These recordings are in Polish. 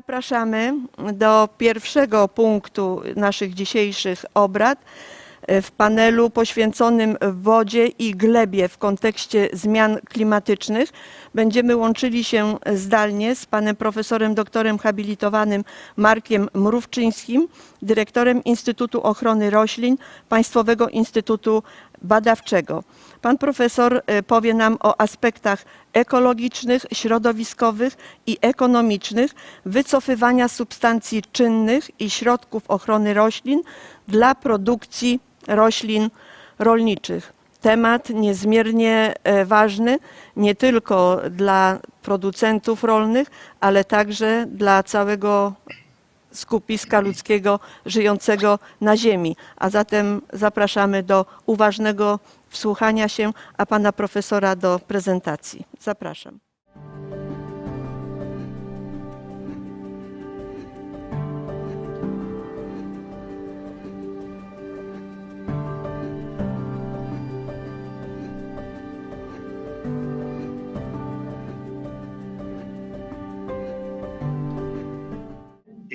Zapraszamy do pierwszego punktu naszych dzisiejszych obrad e, w panelu poświęconym wodzie i glebie w kontekście zmian klimatycznych. Będziemy łączyli się zdalnie z panem profesorem doktorem habilitowanym Markiem Mrówczyńskim, dyrektorem Instytutu Ochrony Roślin Państwowego Instytutu Badawczego. Pan profesor e, powie nam o aspektach ekologicznych, środowiskowych i ekonomicznych wycofywania substancji czynnych i środków ochrony roślin dla produkcji roślin rolniczych. Temat niezmiernie e, ważny nie tylko dla producentów rolnych, ale także dla całego skupiska ludzkiego żyjącego na ziemi. A zatem zapraszamy do uważnego wsłuchania się, a pana profesora do prezentacji. Zapraszam.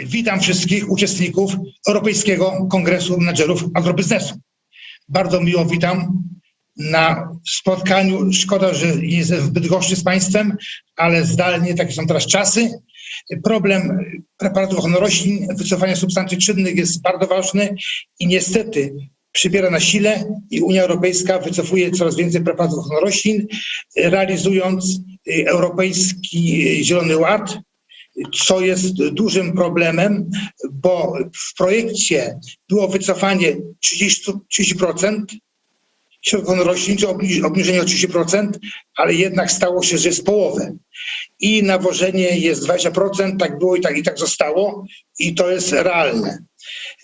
Witam wszystkich uczestników Europejskiego Kongresu Menedżerów Agrobiznesu. Bardzo miło witam na spotkaniu. Szkoda, że jestem w Bydgoszczy z Państwem, ale zdalnie takie są teraz czasy. Problem preparatów ochrony roślin, wycofania substancji czynnych jest bardzo ważny i niestety przybiera na sile i Unia Europejska wycofuje coraz więcej preparatów ochrony roślin, realizując y, Europejski Zielony Ład, co jest dużym problemem, bo w projekcie było wycofanie 30%, 30% środków roślin, czy obniż- obniżenie o 30%, ale jednak stało się, że jest połowę. I nawożenie jest 20%, tak było i tak, i tak zostało i to jest realne.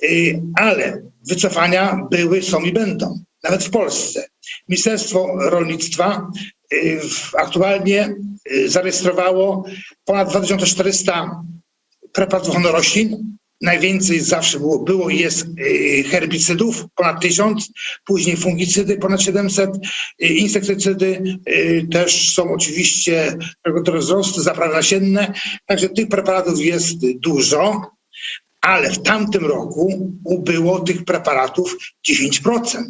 Y, Ale wycofania były, są i będą, nawet w Polsce. Ministerstwo Rolnictwa y, aktualnie y, zarejestrowało ponad 2400 preparatów roślin. Najwięcej zawsze było, było i jest y, herbicydów, ponad 1000, później fungicydy, ponad 700, y, insektycydy y, też są oczywiście wzrostu, zaprawy nasienne, także tych preparatów jest dużo, ale w tamtym roku ubyło tych preparatów 10%.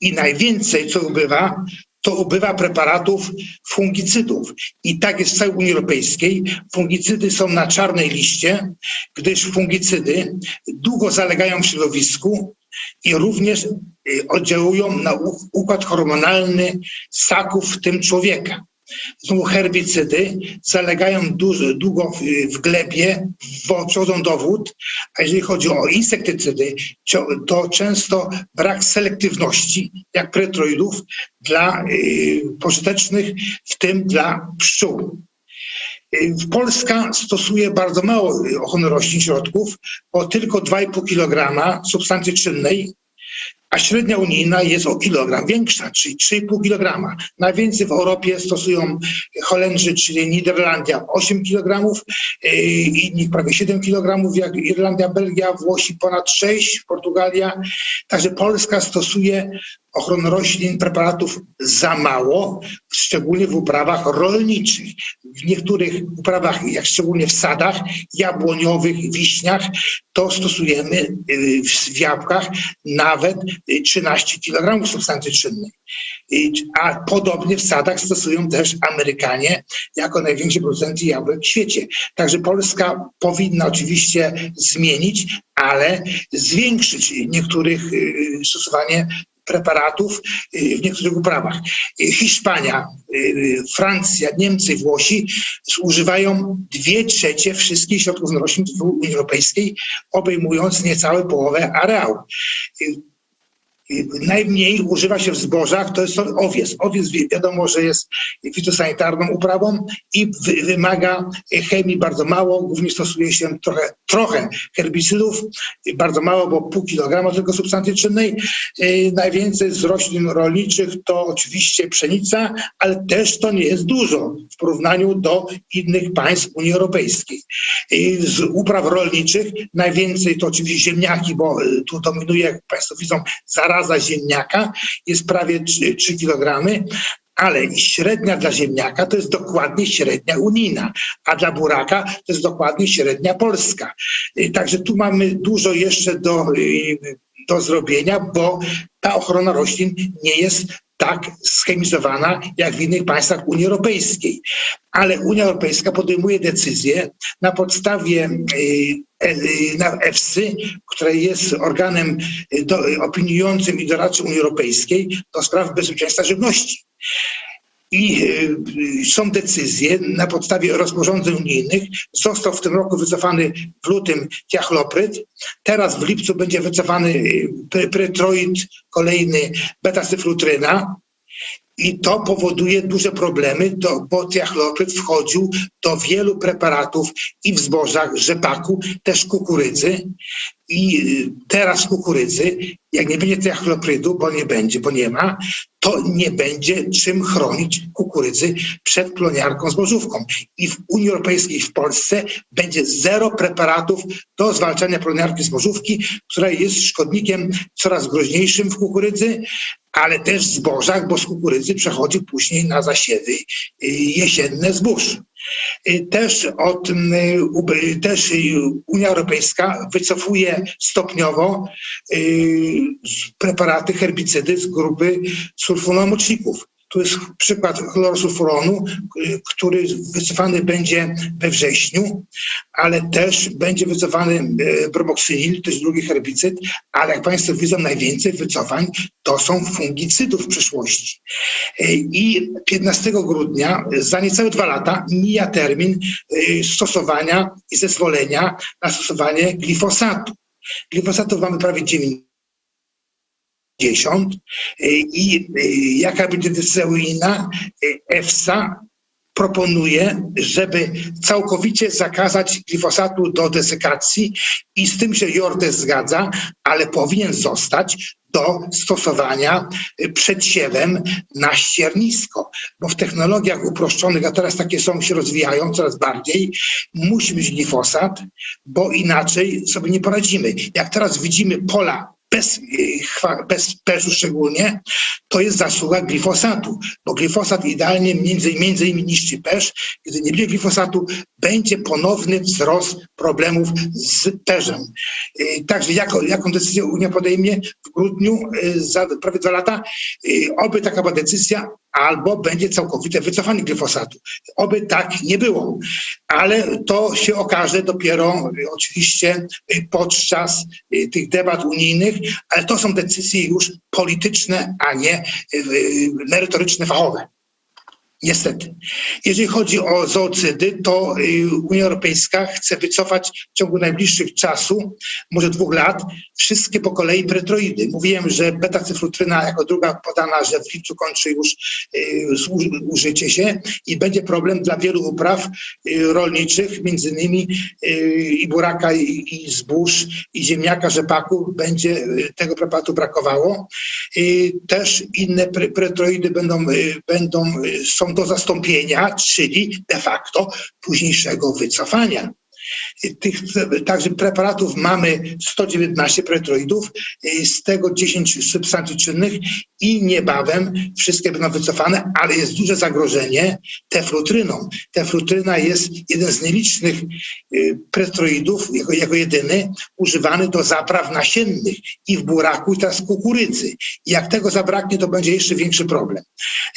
I najwięcej, co ubywa, to ubywa preparatów fungicydów. I tak jest w całej Unii Europejskiej. Fungicydy są na czarnej liście, gdyż fungicydy długo zalegają w środowisku i również y, oddziałują na układ hormonalny ssaków, w tym człowieka. Znowu herbicydy zalegają dużo, długo w, glebie, bo przechodzą do wód, a jeżeli chodzi o insektycydy, to często brak selektywności, jak pretroidów, dla y, pożytecznych, w tym dla pszczół. Y, Polska stosuje bardzo mało ochrony roślin środków, bo tylko 2,5 kg substancji czynnej, a średnia unijna jest o kilogram większa, czyli 3,5 kg. Najwięcej w Europie stosują Holendrzy, czyli Niderlandia 8 kg, yy, inni prawie 7 kg, jak Irlandia, Belgia, Włosi ponad 6, Portugalia. Także Polska stosuje ochronę roślin, preparatów za mało, szczególnie w uprawach rolniczych. W niektórych uprawach, jak szczególnie w sadach jabłoniowych, wiśniach, to stosujemy y, w jabłkach nawet y, 13 kg substancji czynnej. A podobnie w sadach stosują też Amerykanie jako najwięksi producenci jabłek w świecie. Także Polska powinna oczywiście zmienić, ale zwiększyć niektórych y, stosowanie preparatów y, w niektórych uprawach. Y, Hiszpania, y, Francja, Niemcy, Włosi zużywają dwie trzecie wszystkich środków roślin w Unii Europejskiej, obejmując niecałe połowę areału. Najmniej używa się w zbożach, to jest owiec. Owiec wi- wiadomo, że jest fitosanitarną uprawą i wy, wymaga chemii bardzo mało, głównie stosuje się trochę, trochę herbicydów, bardzo mało, bo pół kilograma tylko substancji czynnej. Y, Najwięcej z roślin rolniczych to oczywiście pszenica, ale też to nie jest dużo w porównaniu do innych państw Unii Europejskiej. Y, Z upraw rolniczych najwięcej to oczywiście ziemniaki, bo y, tu dominuje, jak Państwo widzą, zaraza ziemniaka, jest prawie 3, 3 kg. Ale średnia dla ziemniaka to jest dokładnie średnia unijna, a dla buraka to jest dokładnie średnia polska. Y, Także tu mamy dużo jeszcze do, y, do zrobienia, bo ta ochrona roślin nie jest tak schemizowana jak w innych państwach Unii Europejskiej. Ale Unia Europejska podejmuje decyzje na podstawie y, na EFSY, która jest organem y, do, opiniującym i doradczym Unii Europejskiej do spraw bezpieczeństwa żywności. I y, są decyzje na podstawie rozporządzeń unijnych. Został w tym roku wycofany w lutym tiachlopryt. Teraz w lipcu będzie wycofany pre- pretroid, kolejny betacyflutryna. I to powoduje duże problemy, to, bo tiachlopryt wchodził do wielu preparatów i w zbożach, rzepaku, też kukurydzy. I y, teraz kukurydzy, jak nie będzie tiachloprydu, bo nie będzie, bo nie ma, to nie będzie czym chronić kukurydzy przed ploniarką zbożówką. I w Unii Europejskiej, w Polsce będzie zero preparatów do zwalczania ploniarki zbożówki, która jest szkodnikiem coraz groźniejszym w kukurydzy, ale też w zbożach, bo z kukurydzy przechodzi później na zasiewy y, jesienne zbóż. Y, Też, od, ub- też y, Unia Europejska wycofuje stopniowo y, preparaty, herbicydy z grupy sulfonomoczników. Tu jest przykład chlorosulfuronu, y, który wycofany będzie we wrześniu, ale też będzie wycofany y, bromoksynil, to jest drugi herbicyd, ale jak Państwo widzą, najwięcej wycofań to są fungicydów w przyszłości. Y, I 15 grudnia, za niecałe dwa lata, mija termin y, stosowania i zezwolenia na stosowanie glifosatu. Glifosatu mamy prawie 90 i y, jaka będzie decyzja unijna? Y, EFSA proponuje, żeby całkowicie zakazać glifosatu do desykacji i z tym się Jordes zgadza, ale powinien zostać do stosowania y, przed siewem na ściernisko, bo w technologiach uproszczonych, a teraz takie są, się rozwijają coraz bardziej, musi być glifosat, bo inaczej sobie nie poradzimy. Jak teraz widzimy pola bez, chwa- bez perzu szczególnie, to jest zasługa glifosatu, bo glifosat idealnie między, między innymi niszczy perz. Gdy nie będzie glifosatu, będzie ponowny wzrost problemów z perzem. Y, Także jako, jaką decyzję Unia podejmie w grudniu y, za prawie dwa lata? Oby taka była decyzja, albo będzie całkowite wycofanie glifosatu. Oby tak nie było, ale to się okaże dopiero y, oczywiście y, podczas y, tych debat unijnych, ale to są decyzje już polityczne, a nie merytoryczne, fachowe. Niestety. Jeżeli chodzi o zoocydy, to y, Unia Europejska chce wycofać w ciągu najbliższych czasu, może dwóch lat, wszystkie po kolei pretroidy. Mówiłem, że betacyflutryna jako druga podana, że w lipcu kończy już y, użycie się i będzie problem dla wielu upraw y, rolniczych, między innymi i buraka, i, zbóż, i ziemniaka, rzepaku, będzie tego preparatu brakowało. Też inne pre- pretroidy będą, będą, są do zastąpienia, czyli de facto późniejszego wycofania. Tych także preparatów mamy 119 pretroidów, y, z tego 10 substancji czynnych i niebawem wszystkie będą wycofane, ale jest duże zagrożenie teflutryną. Teflutryna jest jeden z nielicznych y, pretroidów, jako, jako jedyny, używany do zapraw nasiennych i w buraku, i teraz kukurydzy. Jak tego zabraknie, to będzie jeszcze większy problem.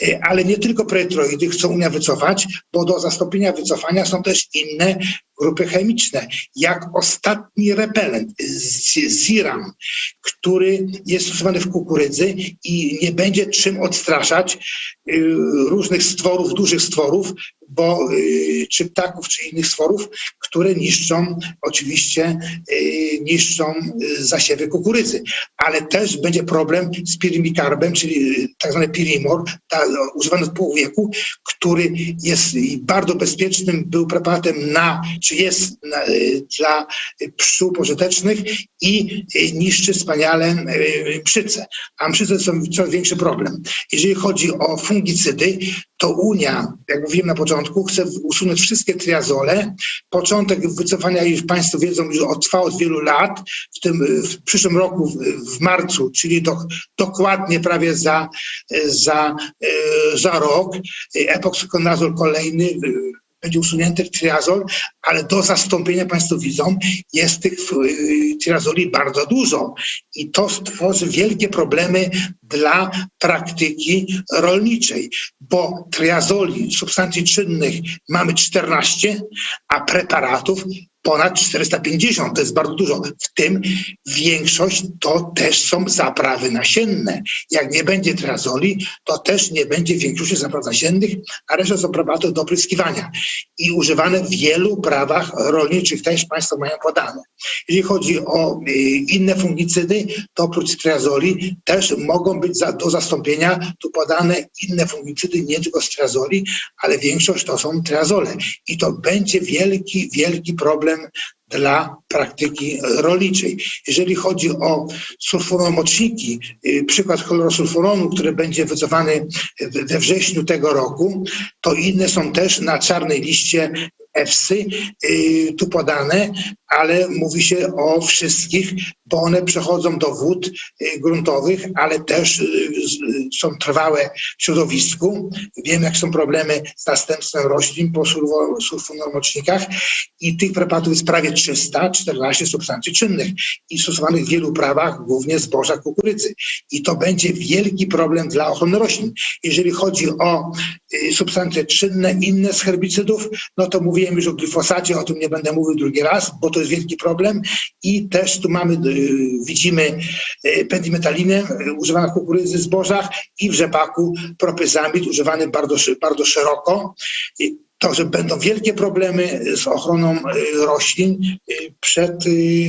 Y, Ale nie tylko pretroidy chcą Unia wycofać, bo do zastąpienia wycofania są też inne grupy chemiczne, jak ostatni repelent, Ziram, który jest stosowany w kukurydzy i nie będzie czym odstraszać różnych stworów, dużych stworów bo y, czy ptaków, czy innych stworów, które niszczą oczywiście y, niszczą y, zasiewy kukurydzy. Ale też będzie problem z pirimikarbem, czyli y, tak zwany pirimor, ta, używany od pół wieku, który jest y, bardzo bezpiecznym, był preparatem na, czy jest na, y, dla y, pszczół pożytecznych i y, niszczy wspaniale y, mszyce. A mszyce są coraz większy problem. Jeżeli chodzi o fungicydy, to Unia, jak mówiłem na początku, chce usunąć wszystkie triazole. Początek wycofania już Państwo wiedzą, od- trwa od wielu lat. W tym w przyszłym roku, w, marcu, czyli do, dokładnie prawie za, za, y, za rok, epoksykonazol kolejny będzie usunięty triazol, ale do zastąpienia Państwo widzą, jest tych y, triazoli bardzo dużo. I to stworzy wielkie problemy dla praktyki rolniczej, bo triazoli, substancji czynnych mamy 14, a preparatów ponad 450. To jest bardzo dużo. W tym większość to też są zaprawy nasienne. Jak nie będzie triazoli, to też nie będzie większości zapraw nasiennych, a reszta są preparaty do opryskiwania i używane w wielu prawach rolniczych, też Państwo mają podane. Jeżeli chodzi o y, inne fungicydy, to oprócz triazoli też mogą być za, do zastąpienia tu podane inne fungicydy, nie tylko z triazoli, ale większość to są triazole. I to będzie wielki, wielki problem dla praktyki rolniczej. Jeżeli chodzi o sulfonomoczniki, y, przykład chlorosulfononu, który będzie wycofany we we wrześniu tego roku, to inne są też na czarnej liście EFSY y, tu podane, ale mówi się o wszystkich, bo one przechodzą do wód y, gruntowych, ale też y, z- są trwałe w środowisku. Wiem, jak są problemy z następstwem roślin po sulfonomocznikach i tych preparatów jest prawie 314 substancji czynnych i stosowanych w wielu prawach, głównie zboża kukurydzy. I to będzie wielki problem dla ochrony roślin. Jeżeli chodzi o y, substancje czynne, inne z herbicydów, no to mówiłem już o glifosacie, o tym nie będę mówił drugi raz, bo to jest wielki problem i też tu mamy, y, widzimy y, pendimetalinę y, używaną w kukurydzy, zbożach i w rzepaku propyzamid używany bardzo, bardzo szeroko. To, że będą wielkie problemy z ochroną roślin przed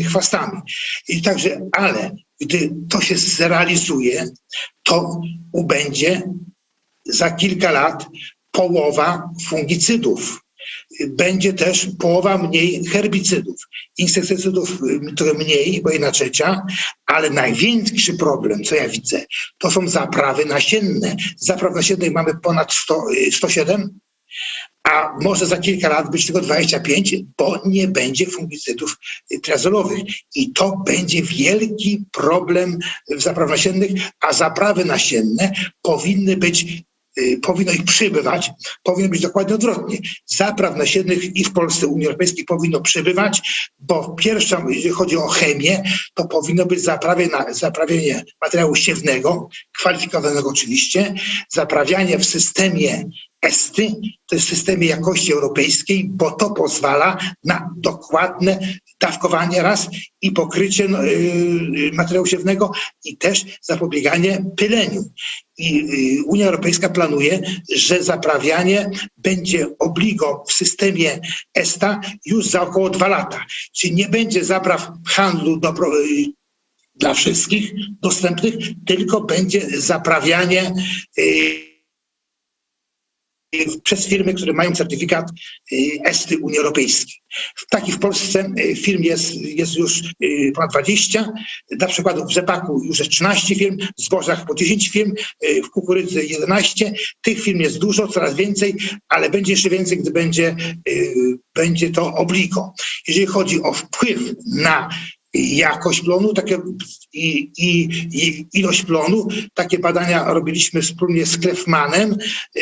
chwastami. I także, ale gdy to się zrealizuje, to ubędzie za kilka lat połowa fungicydów. Będzie też połowa mniej herbicydów. Insektycydów y, trochę mniej, bo jedna trzecia, ale największy problem, co ja widzę, to są zaprawy nasienne. Zapraw nasiennych mamy ponad 100, y, 107, a może za kilka lat być tylko 25, bo nie będzie fungicydów y, triazolowych. I to będzie wielki problem w zaprawach nasiennych, a zaprawy nasienne powinny być y, powinno ich przybywać, powinno być dokładnie odwrotnie. Zapraw nasiennych i w Polsce, Unii Europejskiej powinno przybywać, bo pierwsza, jeżeli chodzi o chemię, to powinno być zaprawie na, zaprawienie materiału siewnego, kwalifikowanego oczywiście, zaprawianie w systemie ESTY, to jest w systemie jakości europejskiej, bo to pozwala na dokładne dawkowanie raz i pokrycie no, y, materiału siewnego i też zapobieganie pyleniu. I y, Unia Europejska planuje, że zaprawianie będzie obligo w systemie ESTA już za około dwa lata. Czyli nie będzie zapraw handlu y, dla wszystkich dostępnych, tylko będzie zaprawianie y, przez firmy, które mają certyfikat y, ESTY Unii Europejskiej. Takich w Polsce y, firm jest, jest już y, ponad 20. Dla przykładu w rzepaku już jest 13 firm, w zbożach po 10 firm, w kukurydzy 11. Tych firm jest dużo, coraz więcej, ale będzie jeszcze więcej, gdy będzie, będzie to obligo. Jeżeli chodzi o wpływ na jakość plonu takie, i, i, i ilość plonu. Takie badania robiliśmy wspólnie z Klefmanem.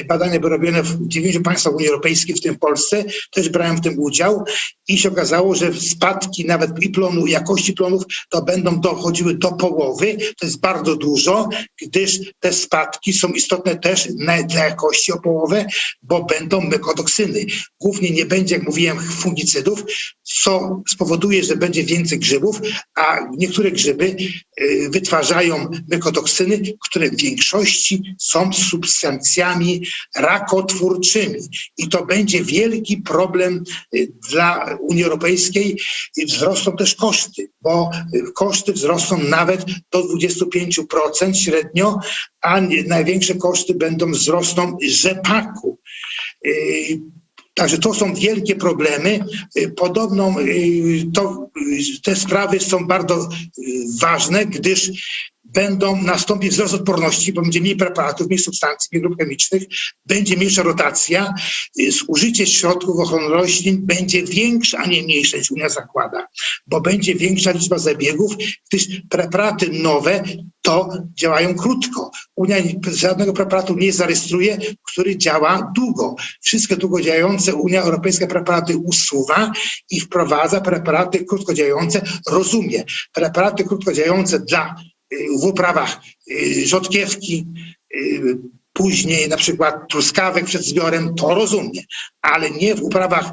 Badania były robione w dziewięciu państwach Unii Europejskiej, w tym Polsce. Też brałem w tym udział i się okazało, że spadki nawet i plonu, jakości plonów to będą dochodziły do połowy. To jest bardzo dużo, gdyż te spadki są istotne też na, dla jakości o połowę, bo będą mykodoksyny. Głównie nie będzie, jak mówiłem, fungicydów, co spowoduje, że będzie więcej grzybów, a niektóre grzyby y, wytwarzają mykotoksyny, które w większości są substancjami rakotwórczymi. I to będzie wielki problem y, dla Unii Europejskiej. Wzrosną też koszty, bo y, koszty wzrosną nawet do 25% średnio, a największe koszty będą wzrosną rzepaku. Także to są wielkie problemy. Y, Podobno y, to, y, te sprawy są bardzo ważne, gdyż będą nastąpi wzrost odporności, bo będzie mniej preparatów, mniej substancji, mniej grup chemicznych, będzie mniejsza rotacja, y, zużycie środków ochrony roślin będzie większe, a nie mniejsze niż Unia zakłada, bo będzie większa liczba zabiegów, gdyż preparaty nowe to działają krótko. Unia żadnego preparatu nie zarejestruje, który działa długo. Wszystkie długo działające Unia Europejska preparaty usuwa i wprowadza preparaty krótko działające, rozumie. Preparaty krótko działające dla w uprawach y, rzodkiewki, y, później na przykład truskawek przed zbiorem, to rozumie, ale nie w uprawach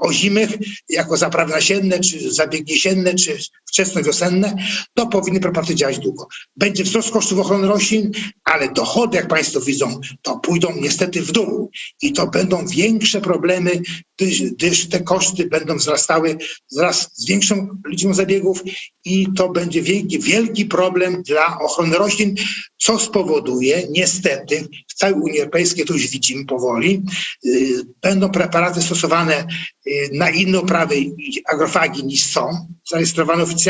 ozimych, jako zaprawy nasienne, czy zabiegi jesienne, czy wczesnowiosenne, to powinny preparaty działać długo. Będzie wzrost kosztów ochrony roślin, ale dochody, jak Państwo widzą, to pójdą niestety w dół i to będą większe problemy, gdyż, gdyż te koszty będą wzrastały wraz z większą liczbą zabiegów i to będzie wielki, wielki problem dla ochrony roślin, co spowoduje niestety w całej Unii Europejskiej, to już widzimy powoli, y, będą preparaty stosowane y, na inne uprawy agrofagi niż są zarejestrowane oficjalnie,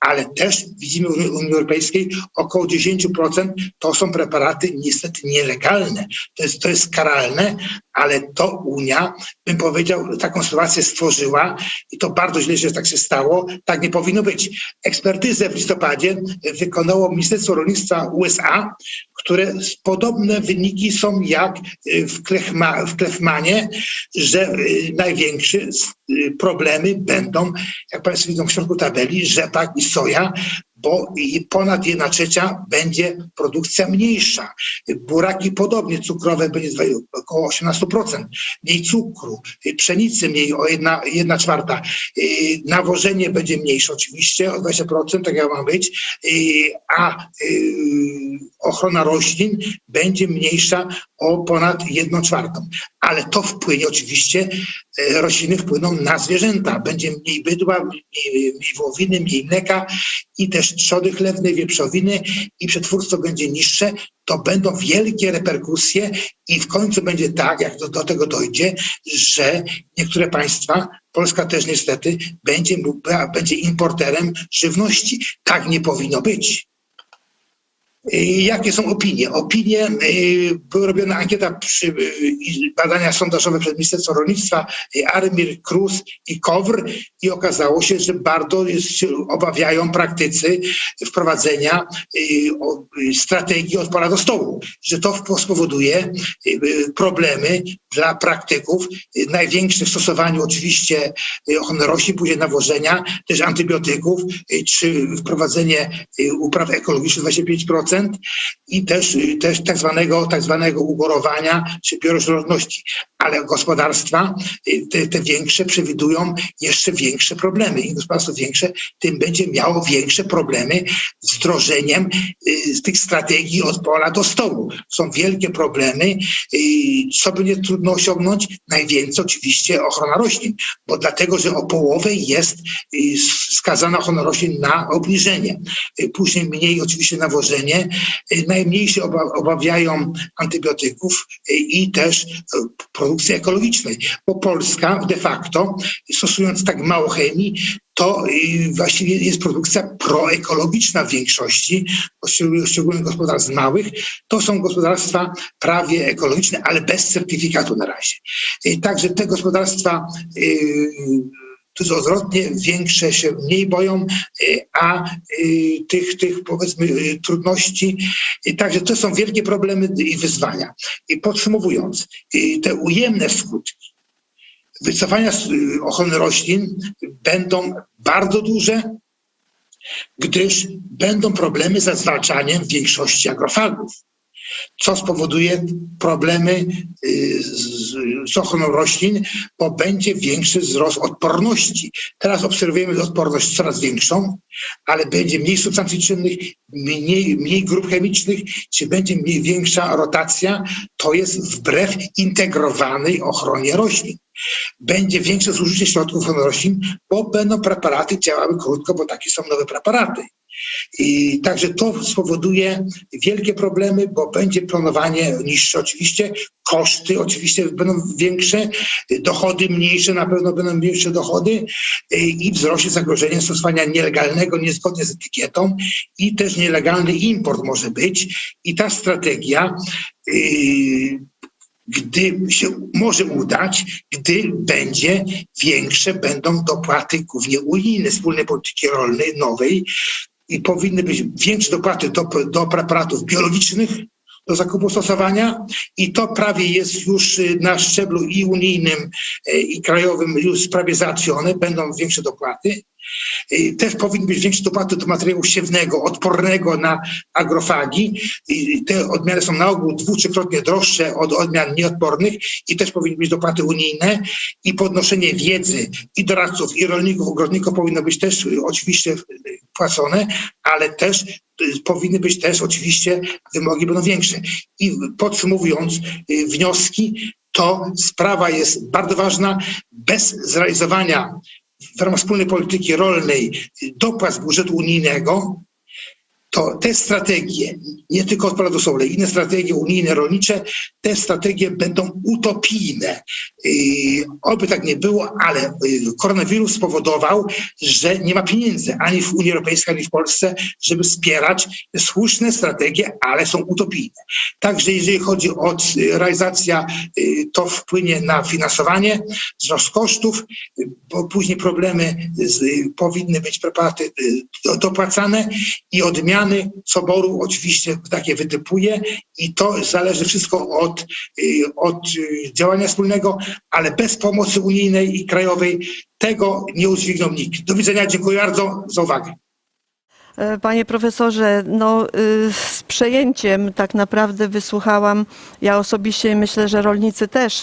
ale też widzimy w Unii Europejskiej około 10% to są preparaty niestety nielegalne. To jest, to jest karalne, ale to Unia, bym powiedział, taką sytuację stworzyła i to bardzo źle, że tak się stało. Tak nie powinno być. Ekspertyzę w listopadzie wykonało Ministerstwo Rolnictwa USA, które podobne wyniki są jak y, w, Klechma, w Klefmanie, że y, największe y, problemy będą, jak Państwo widzą w środku tabeli, rzepak i soja, bo ponad 1 trzecia będzie produkcja mniejsza. Buraki podobnie, cukrowe będzie około 18%, mniej cukru, pszenicy mniej o 1, 1 czwarta, nawożenie będzie mniejsze oczywiście o 20%, tak jak ma być, a y, ochrona roślin będzie mniejsza o ponad 1 czwartą. Ale to wpłynie oczywiście, rośliny wpłyną na zwierzęta. Będzie mniej bydła, mniej, mniej wołowiny, mniej mleka i też trzody chlewne, wieprzowiny i przetwórstwo będzie niższe. To będą wielkie reperkusje i w końcu będzie tak, jak do, do tego dojdzie, że niektóre państwa, Polska też niestety, będzie, będzie importerem żywności. Tak nie powinno być. Y, Jakie są opinie? Opinie, y, była robiona ankieta przy y, badania sondażowe przez Ministerstwo Rolnictwa, Armir, Krus i KOWR i okazało się, że bardzo się obawiają praktycy wprowadzenia strategii od pola do stołu, że to spowoduje problemy dla praktyków. Największe w stosowaniu oczywiście roślin, później nawożenia, też antybiotyków, czy wprowadzenie upraw ekologicznych 25% i też, też tak zwanego, tak zwanego ugorowania czy bioróżnorodności. Ale gospodarstwa, te, te większe przewidują jeszcze większe problemy. Im gospodarstwo większe, tym będzie miało większe problemy z wdrożeniem y, tych strategii od pola do stołu. Są wielkie problemy. y, Co będzie trudno osiągnąć? Najwięcej oczywiście ochrona roślin, bo dlatego, że o połowę jest y, skazana ochrona roślin na obniżenie. Y, Później mniej oczywiście nawożenie. Y, Najmniej się oba- obawiają antybiotyków y, i też y, produkcji ekologicznej, bo Polska de facto stosując tak mało chemii, to właściwie jest produkcja proekologiczna w większości, szczególnie gospodarstw małych. To są gospodarstwa prawie ekologiczne, ale bez certyfikatu na razie. Także te gospodarstwa y, jest odwrotnie, większe się mniej boją, y, a y, tych, tych powiedzmy y, trudności. Także to są wielkie problemy i wyzwania. I podsumowując, te ujemne skutki wycofania ochrony roślin będą bardzo duże, gdyż będą problemy ze zwalczaniem większości agrofagów. Co spowoduje problemy y, z, ochroną roślin, bo będzie większy wzrost odporności. Teraz obserwujemy odporność coraz większą, ale będzie mniej substancji czynnych, mniej, mniej grup chemicznych, czy będzie mniej większa rotacja, to jest wbrew integrowanej ochronie roślin. Będzie większe zużycie środków ochrony roślin, bo będą preparaty działały krótko, bo takie są nowe preparaty. I także to spowoduje wielkie problemy, bo będzie planowanie niższe oczywiście, koszty oczywiście będą większe, dochody mniejsze, na pewno będą mniejsze dochody y, i wzrośnie zagrożenie stosowania nielegalnego, niezgodnie z etykietą i też nielegalny import może być. I ta strategia y, gdy się może udać, gdy będzie większe będą dopłaty głównie unijne wspólnej polityki rolnej nowej i powinny być większe dopłaty do, do preparatów biologicznych, do zakupu stosowania i to prawie jest już y, na szczeblu i unijnym y, i krajowym już prawie załatwione, będą większe dopłaty. Y, Też powinny być większe dopłaty do materiału siewnego, odpornego na agrofagi. Te odmiany są na ogół dwu, trzykrotnie droższe od odmian nieodpornych i też powinny być dopłaty unijne i podnoszenie wiedzy i doradców, i rolników, ogrodników powinno być też y, oczywiście y, płacone, ale też powinny być też oczywiście wymogi będą większe. I podsumowując wnioski, to sprawa jest bardzo ważna. Bez zrealizowania w ramach wspólnej polityki rolnej dopłat z budżetu unijnego, to te strategie, nie tylko odpadu są, ale inne strategie unijne, rolnicze, te strategie będą utopijne. Yy, Oby tak nie było, ale yy, koronawirus spowodował, że nie ma pieniędzy ani w Unii Europejskiej, ani w Polsce, żeby wspierać słuszne strategie, ale są utopijne. Także jeżeli chodzi o yy, realizację, yy, to wpłynie na finansowanie, wzrost kosztów, bo później problemy z, powinny być preparaty do- dopłacane i odmiany soboru oczywiście takie wytypuje i to zależy wszystko od, y, od y, działania wspólnego, ale bez pomocy unijnej i krajowej tego nie udźwigną nikt. Do widzenia, dziękuję bardzo za uwagę. E, Panie profesorze, no, y, z przejęciem tak naprawdę wysłuchałam, ja osobiście myślę, że rolnicy też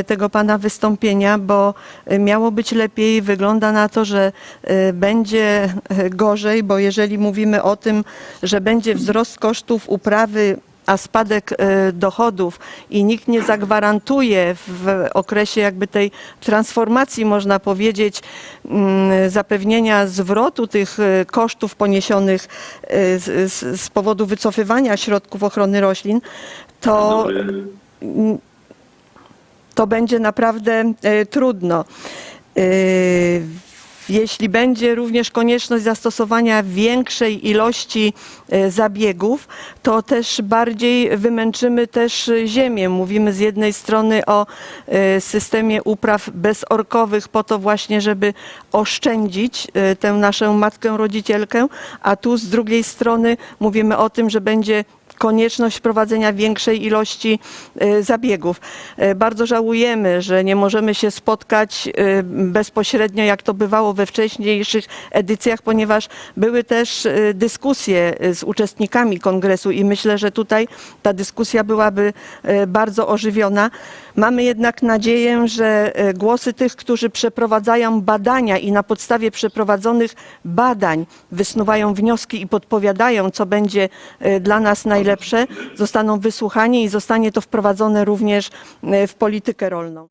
y, tego pana wystąpienia, bo miało być lepiej. Wygląda na to, że y, będzie gorzej, bo jeżeli mówimy o tym, że będzie wzrost kosztów uprawy, a spadek y, dochodów i nikt nie zagwarantuje w okresie jakby tej transformacji, można powiedzieć, mm, zapewnienia zwrotu tych y, kosztów poniesionych y, z, z, z powodu wycofywania środków ochrony roślin, to, to będzie naprawdę trudno. Jeśli będzie również konieczność zastosowania większej ilości y, zabiegów, to też bardziej wymęczymy też ziemię. Mówimy z jednej strony o y, systemie upraw bezorkowych po to właśnie, żeby oszczędzić y, tę naszą matkę rodzicielkę, a tu z drugiej strony mówimy o tym, że będzie konieczność wprowadzenia większej ilości y, zabiegów. Y, Bardzo żałujemy, że nie możemy się spotkać y, bezpośrednio, jak to bywało we wcześniejszych edycjach, ponieważ były też dyskusje z uczestnikami kongresu i myślę, że tutaj ta dyskusja byłaby bardzo ożywiona. Mamy jednak nadzieję, że y, głosy tych, którzy przeprowadzają badania i na podstawie przeprowadzonych badań wysnuwają wnioski i podpowiadają, co będzie y, dla nas najlepsze, zostaną wysłuchani i zostanie to wprowadzone również y, w politykę rolną.